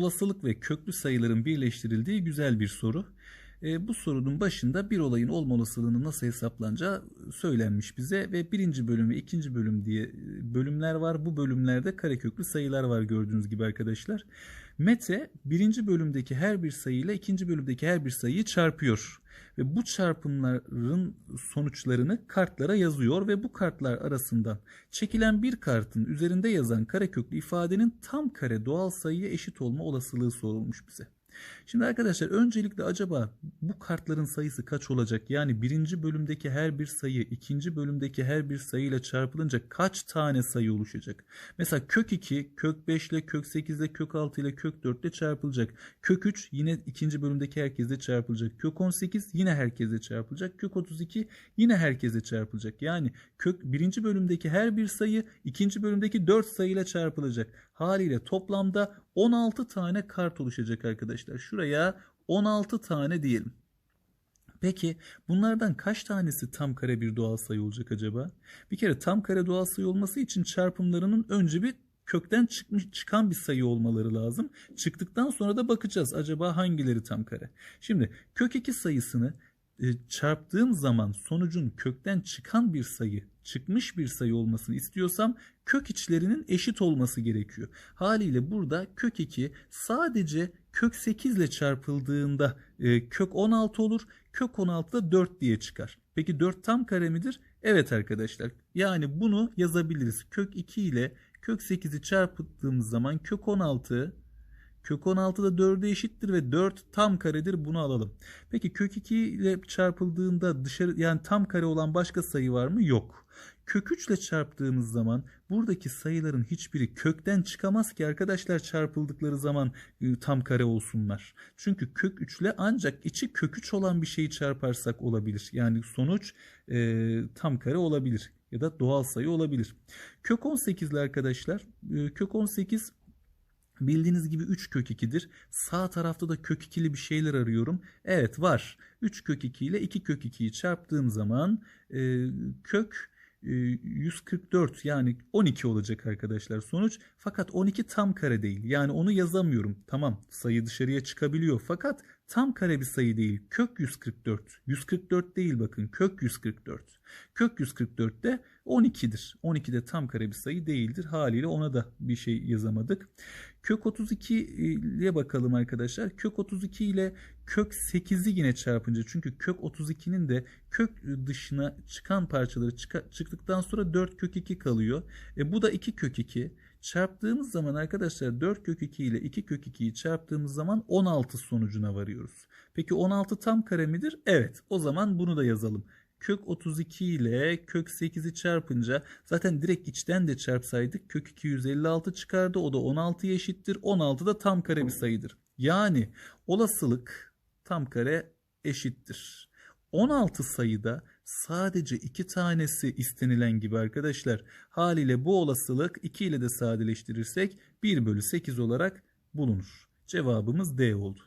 olasılık ve köklü sayıların birleştirildiği güzel bir soru. E, bu sorunun başında bir olayın olma olasılığının nasıl hesaplanacağı söylenmiş bize ve birinci bölüm ve ikinci bölüm diye e, bölümler var. Bu bölümlerde kareköklü sayılar var gördüğünüz gibi arkadaşlar. Mete birinci bölümdeki her bir sayıyla ikinci bölümdeki her bir sayıyı çarpıyor. Ve bu çarpımların sonuçlarını kartlara yazıyor ve bu kartlar arasından çekilen bir kartın üzerinde yazan kareköklü ifadenin tam kare doğal sayıya eşit olma olasılığı sorulmuş bize. Şimdi arkadaşlar öncelikle acaba bu kartların sayısı kaç olacak? Yani birinci bölümdeki her bir sayı ikinci bölümdeki her bir sayı ile çarpılınca kaç tane sayı oluşacak? Mesela kök 2, kök 5 ile kök 8 ile kök 6 ile kök 4 ile çarpılacak. Kök 3 yine ikinci bölümdeki herkesle çarpılacak. Kök 18 yine herkesle çarpılacak. Kök 32 yine herkesle çarpılacak. Yani kök birinci bölümdeki her bir sayı ikinci bölümdeki 4 sayıyla çarpılacak. Haliyle toplamda 16 tane kart oluşacak arkadaşlar. Şuraya 16 tane diyelim. Peki bunlardan kaç tanesi tam kare bir doğal sayı olacak acaba? Bir kere tam kare doğal sayı olması için çarpımlarının önce bir kökten çıkmış çıkan bir sayı olmaları lazım. Çıktıktan sonra da bakacağız acaba hangileri tam kare. Şimdi kök 2 sayısını çarptığım zaman sonucun kökten çıkan bir sayı, çıkmış bir sayı olmasını istiyorsam kök içlerinin eşit olması gerekiyor. Haliyle burada kök 2 sadece kök 8 ile çarpıldığında e, kök 16 olur. Kök 16 da 4 diye çıkar. Peki 4 tam kare midir? Evet arkadaşlar. Yani bunu yazabiliriz. Kök 2 ile kök 8'i çarptığımız zaman kök 16 Kök 16 da 4'e eşittir ve 4 tam karedir bunu alalım. Peki kök 2 ile çarpıldığında dışarı yani tam kare olan başka sayı var mı? Yok. Kök 3 ile çarptığımız zaman buradaki sayıların hiçbiri kökten çıkamaz ki arkadaşlar çarpıldıkları zaman e, tam kare olsunlar. Çünkü kök 3 ile ancak içi kök 3 olan bir şeyi çarparsak olabilir. Yani sonuç e, tam kare olabilir ya da doğal sayı olabilir. Kök 18 ile arkadaşlar e, kök 18 Bildiğiniz gibi 3 kök 2'dir. Sağ tarafta da kök 2'li bir şeyler arıyorum. Evet var. 3 kök 2 ile 2 kök 2'yi çarptığım zaman e, kök 144 e, yani 12 olacak arkadaşlar sonuç. Fakat 12 tam kare değil. Yani onu yazamıyorum. Tamam sayı dışarıya çıkabiliyor. Fakat tam kare bir sayı değil. Kök 144. 144 değil bakın. Kök 144. Kök 144 de 12'dir. 12 de tam kare bir sayı değildir. Haliyle ona da bir şey yazamadık. Kök 32 ile bakalım arkadaşlar. Kök 32 ile kök 8'i yine çarpınca çünkü kök 32'nin de kök dışına çıkan parçaları çıktıktan sonra 4 kök 2 kalıyor. E bu da 2 kök 2. Çarptığımız zaman arkadaşlar 4 kök 2 ile 2 kök 2'yi çarptığımız zaman 16 sonucuna varıyoruz. Peki 16 tam kare midir? Evet. O zaman bunu da yazalım kök 32 ile kök 8'i çarpınca zaten direkt içten de çarpsaydık kök 256 çıkardı. O da 16 eşittir. 16 da tam kare bir sayıdır. Yani olasılık tam kare eşittir. 16 sayıda sadece 2 tanesi istenilen gibi arkadaşlar. Haliyle bu olasılık 2 ile de sadeleştirirsek 1 bölü 8 olarak bulunur. Cevabımız D oldu.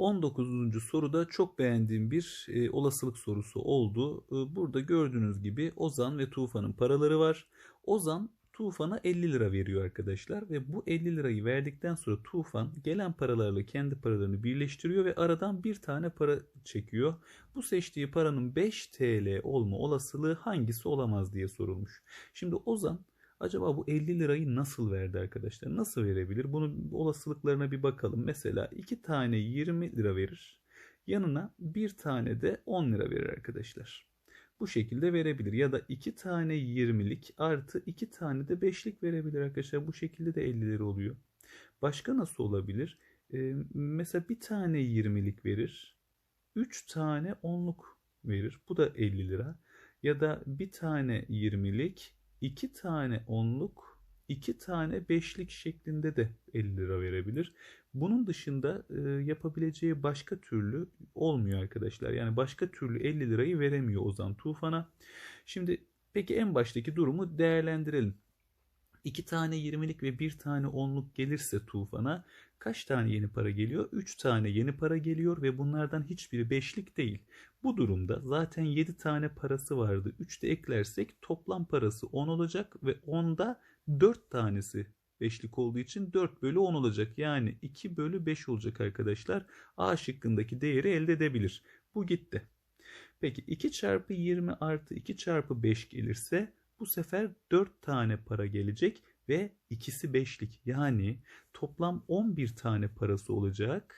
19. soruda çok beğendiğim bir e, olasılık sorusu oldu. E, burada gördüğünüz gibi Ozan ve Tufan'ın paraları var. Ozan Tufan'a 50 lira veriyor arkadaşlar ve bu 50 lirayı verdikten sonra Tufan gelen paralarla kendi paralarını birleştiriyor ve aradan bir tane para çekiyor. Bu seçtiği paranın 5 TL olma olasılığı hangisi olamaz diye sorulmuş. Şimdi Ozan Acaba bu 50 lirayı nasıl verdi arkadaşlar? Nasıl verebilir? Bunun olasılıklarına bir bakalım. Mesela 2 tane 20 lira verir. Yanına bir tane de 10 lira verir arkadaşlar. Bu şekilde verebilir. Ya da 2 tane 20'lik artı 2 tane de 5'lik verebilir arkadaşlar. Bu şekilde de 50 lira oluyor. Başka nasıl olabilir? Ee, mesela bir tane 20'lik verir. 3 tane 10'luk verir. Bu da 50 lira. Ya da bir tane 20'lik 2 tane onluk, 2 tane beşlik şeklinde de 50 lira verebilir. Bunun dışında e, yapabileceği başka türlü olmuyor arkadaşlar. Yani başka türlü 50 lirayı veremiyor Ozan Tufan'a. Şimdi peki en baştaki durumu değerlendirelim. 2 tane 20'lik ve 1 tane 10'luk gelirse Tufan'a kaç tane yeni para geliyor? 3 tane yeni para geliyor ve bunlardan hiçbiri 5'lik değil. Bu durumda zaten 7 tane parası vardı. 3 de eklersek toplam parası 10 olacak ve 10'da 4 tanesi beşlik olduğu için 4 bölü 10 olacak. Yani 2 bölü 5 olacak arkadaşlar. A şıkkındaki değeri elde edebilir. Bu gitti. Peki 2 çarpı 20 artı 2 çarpı 5 gelirse bu sefer 4 tane para gelecek ve ikisi 5'lik. Yani toplam 11 tane parası olacak.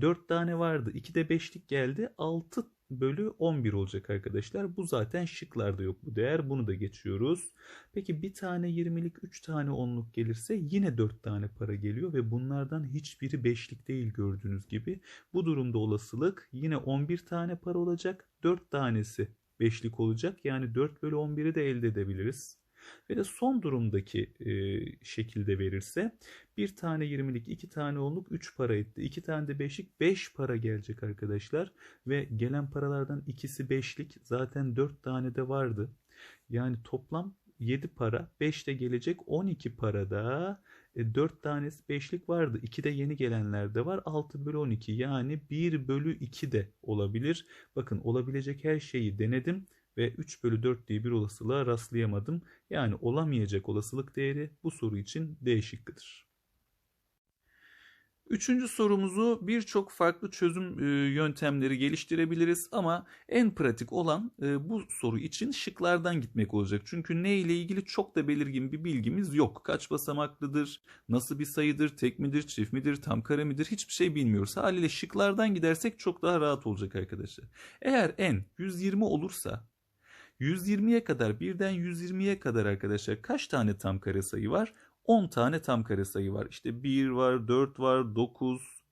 4 tane vardı. 2 de 5'lik geldi. 6 bölü 11 olacak arkadaşlar. Bu zaten şıklarda yok bu değer. Bunu da geçiyoruz. Peki bir tane 20'lik 3 tane 10'luk gelirse yine 4 tane para geliyor ve bunlardan hiçbiri 5'lik değil gördüğünüz gibi. Bu durumda olasılık yine 11 tane para olacak. 4 tanesi 5'lik olacak. Yani 4 bölü 11'i de elde edebiliriz. Ve de son durumdaki e, şekilde verirse bir tane 20'lik, iki tane 10'luk 3 para etti. iki tane de 5'lik 5 para gelecek arkadaşlar. Ve gelen paralardan ikisi 5'lik zaten 4 tane de vardı. Yani toplam 7 para 5 de gelecek 12 parada e, 4 tanesi 5'lik vardı. 2 de yeni gelenler de var. 6 bölü 12 yani 1 bölü 2 de olabilir. Bakın olabilecek her şeyi denedim ve 3 bölü 4 diye bir olasılığa rastlayamadım. Yani olamayacak olasılık değeri bu soru için D şıkkıdır. Üçüncü sorumuzu birçok farklı çözüm e, yöntemleri geliştirebiliriz ama en pratik olan e, bu soru için şıklardan gitmek olacak. Çünkü ne ile ilgili çok da belirgin bir bilgimiz yok. Kaç basamaklıdır, nasıl bir sayıdır, tek midir, çift midir, tam kare midir hiçbir şey bilmiyoruz. Haliyle şıklardan gidersek çok daha rahat olacak arkadaşlar. Eğer n 120 olursa 120'ye kadar birden 120'ye kadar arkadaşlar kaç tane tam kare sayı var? 10 tane tam kare sayı var. İşte 1 var, 4 var, 9,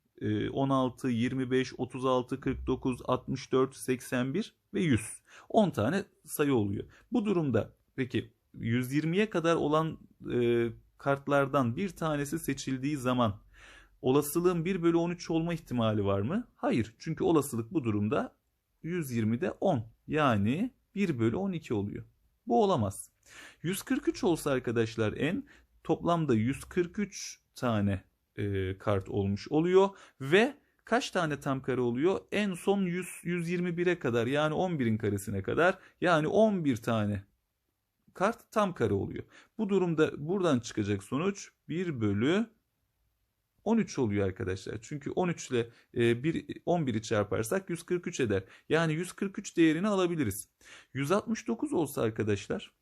16, 25, 36, 49, 64, 81 ve 100. 10 tane sayı oluyor. Bu durumda peki 120'ye kadar olan e, kartlardan bir tanesi seçildiği zaman olasılığın 1 bölü 13 olma ihtimali var mı? Hayır. Çünkü olasılık bu durumda 120'de 10. Yani 1 bölü 12 oluyor. Bu olamaz. 143 olsa arkadaşlar en toplamda 143 tane e, kart olmuş oluyor ve kaç tane tam kare oluyor? En son 100 121'e kadar yani 11'in karesine kadar yani 11 tane kart tam kare oluyor. Bu durumda buradan çıkacak sonuç 1 bölü 13 oluyor arkadaşlar. Çünkü 13 ile 1, 11'i çarparsak 143 eder. Yani 143 değerini alabiliriz. 169 olsa arkadaşlar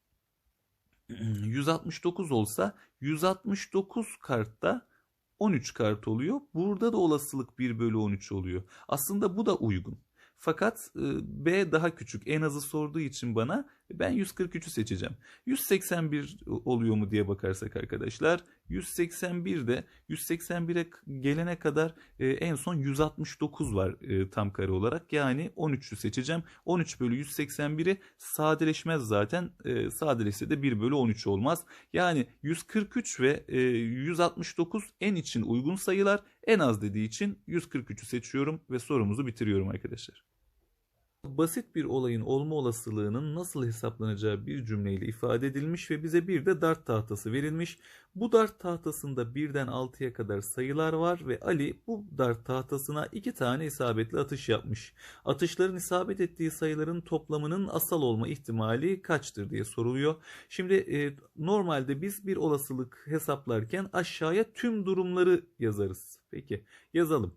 169 olsa 169 kartta 13 kart oluyor. Burada da olasılık 1 bölü 13 oluyor. Aslında bu da uygun. Fakat e, B daha küçük. En azı sorduğu için bana ben 143'ü seçeceğim. 181 oluyor mu diye bakarsak arkadaşlar 181'de 181'e gelene kadar e, en son 169 var e, tam kare olarak. Yani 13'ü seçeceğim. 13 bölü 181'i sadeleşmez zaten. E, sadeleşse de 1 bölü 13 olmaz. Yani 143 ve e, 169 en için uygun sayılar. En az dediği için 143'ü seçiyorum ve sorumuzu bitiriyorum arkadaşlar basit bir olayın olma olasılığının nasıl hesaplanacağı bir cümleyle ifade edilmiş ve bize bir de dart tahtası verilmiş. Bu dart tahtasında birden 6'ya kadar sayılar var ve Ali bu dart tahtasına iki tane isabetli atış yapmış. Atışların isabet ettiği sayıların toplamının asal olma ihtimali kaçtır diye soruluyor. Şimdi e, normalde biz bir olasılık hesaplarken aşağıya tüm durumları yazarız. Peki yazalım.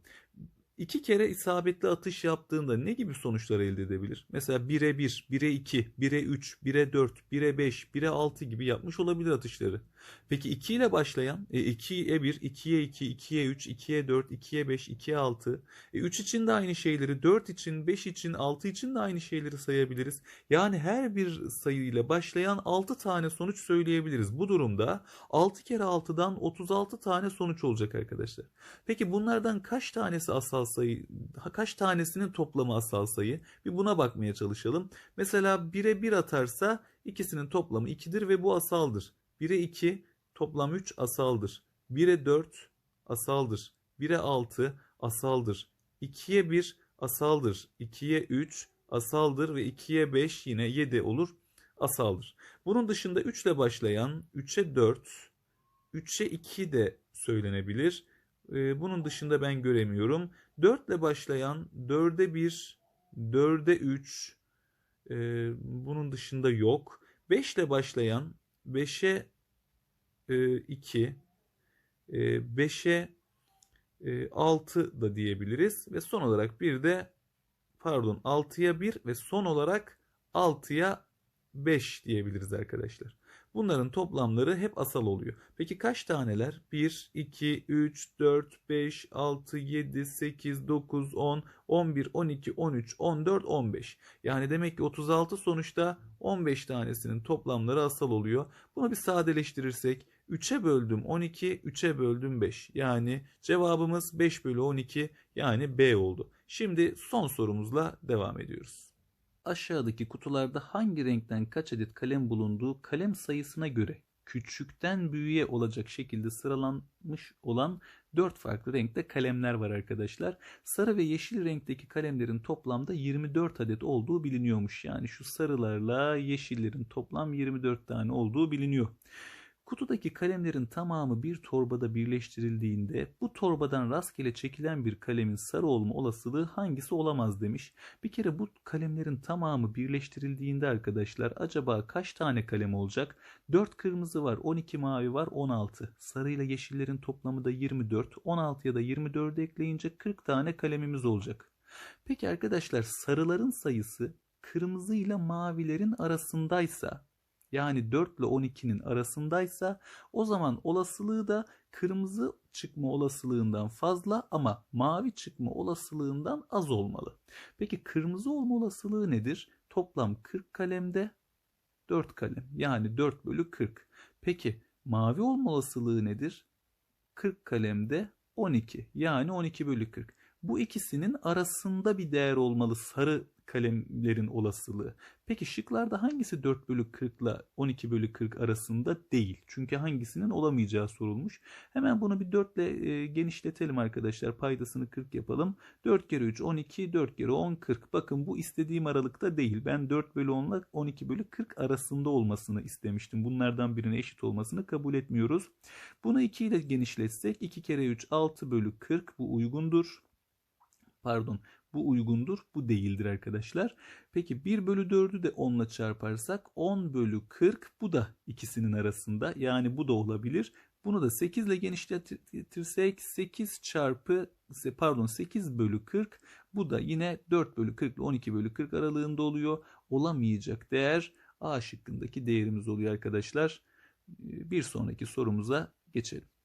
İki kere isabetli atış yaptığında ne gibi sonuçlar elde edebilir? Mesela 1'e 1, 1'e 2, 1'e 3, 1'e 4, 1'e 5, 1'e 6 gibi yapmış olabilir atışları. Peki 2 ile başlayan e, 2'ye 1, 2'ye 2, 2'ye 3, 2'ye 4, 2'ye 5, 2'ye 6. E, 3 için de aynı şeyleri, 4 için, 5 için, 6 için de aynı şeyleri sayabiliriz. Yani her bir sayı ile başlayan 6 tane sonuç söyleyebiliriz. Bu durumda 6 kere 6'dan 36 tane sonuç olacak arkadaşlar. Peki bunlardan kaç tanesi asal sayı, kaç tanesinin toplamı asal sayı? Bir buna bakmaya çalışalım. Mesela 1'e 1 atarsa ikisinin toplamı 2'dir ve bu asaldır. 1'e 2 toplam 3 asaldır. 1'e 4 asaldır. 1'e 6 asaldır. 2'ye 1 asaldır. 2'ye 3 asaldır ve 2'ye 5 yine 7 olur asaldır. Bunun dışında 3 ile başlayan 3'e 4, 3'e 2 de söylenebilir. Ee, bunun dışında ben göremiyorum. 4 ile başlayan 4'e 1, 4'e 3, bunun dışında yok. 5 ile başlayan 5'e 2, 5'e 6 da diyebiliriz. Ve son olarak bir de pardon 6'ya 1 ve son olarak 6'ya 5 diyebiliriz arkadaşlar. Bunların toplamları hep asal oluyor. Peki kaç taneler? 1, 2, 3, 4, 5, 6, 7, 8, 9, 10, 11, 12, 13, 14, 15. Yani demek ki 36 sonuçta 15 tanesinin toplamları asal oluyor. Bunu bir sadeleştirirsek 3'e böldüm 12, 3'e böldüm 5. Yani cevabımız 5 bölü 12 yani B oldu. Şimdi son sorumuzla devam ediyoruz. Aşağıdaki kutularda hangi renkten kaç adet kalem bulunduğu kalem sayısına göre küçükten büyüğe olacak şekilde sıralanmış olan 4 farklı renkte kalemler var arkadaşlar. Sarı ve yeşil renkteki kalemlerin toplamda 24 adet olduğu biliniyormuş. Yani şu sarılarla yeşillerin toplam 24 tane olduğu biliniyor. Kutudaki kalemlerin tamamı bir torbada birleştirildiğinde bu torbadan rastgele çekilen bir kalemin sarı olma olasılığı hangisi olamaz demiş. Bir kere bu kalemlerin tamamı birleştirildiğinde arkadaşlar acaba kaç tane kalem olacak? 4 kırmızı var, 12 mavi var, 16. Sarı ile yeşillerin toplamı da 24. 16'ya da 24 ekleyince 40 tane kalemimiz olacak. Peki arkadaşlar sarıların sayısı kırmızı ile mavilerin arasındaysa yani 4 ile 12'nin arasındaysa o zaman olasılığı da kırmızı çıkma olasılığından fazla ama mavi çıkma olasılığından az olmalı. Peki kırmızı olma olasılığı nedir? Toplam 40 kalemde 4 kalem yani 4 bölü 40. Peki mavi olma olasılığı nedir? 40 kalemde 12 yani 12 bölü 40. Bu ikisinin arasında bir değer olmalı sarı kalemlerin olasılığı. Peki şıklarda hangisi 4 bölü 40 ile 12 bölü 40 arasında değil? Çünkü hangisinin olamayacağı sorulmuş. Hemen bunu bir 4 ile e, genişletelim arkadaşlar. Paydasını 40 yapalım. 4 kere 3 12, 4 kere 10 40. Bakın bu istediğim aralıkta değil. Ben 4 bölü 10 ile 12 bölü 40 arasında olmasını istemiştim. Bunlardan birine eşit olmasını kabul etmiyoruz. Bunu 2 ile genişletsek 2 kere 3 6 bölü 40 bu uygundur pardon bu uygundur bu değildir arkadaşlar. Peki 1 bölü 4'ü de 10 ile çarparsak 10 bölü 40 bu da ikisinin arasında yani bu da olabilir. Bunu da 8 ile genişletirsek 8 çarpı pardon 8 bölü 40 bu da yine 4 bölü 40 ile 12 bölü 40 aralığında oluyor. Olamayacak değer A şıkkındaki değerimiz oluyor arkadaşlar. Bir sonraki sorumuza geçelim.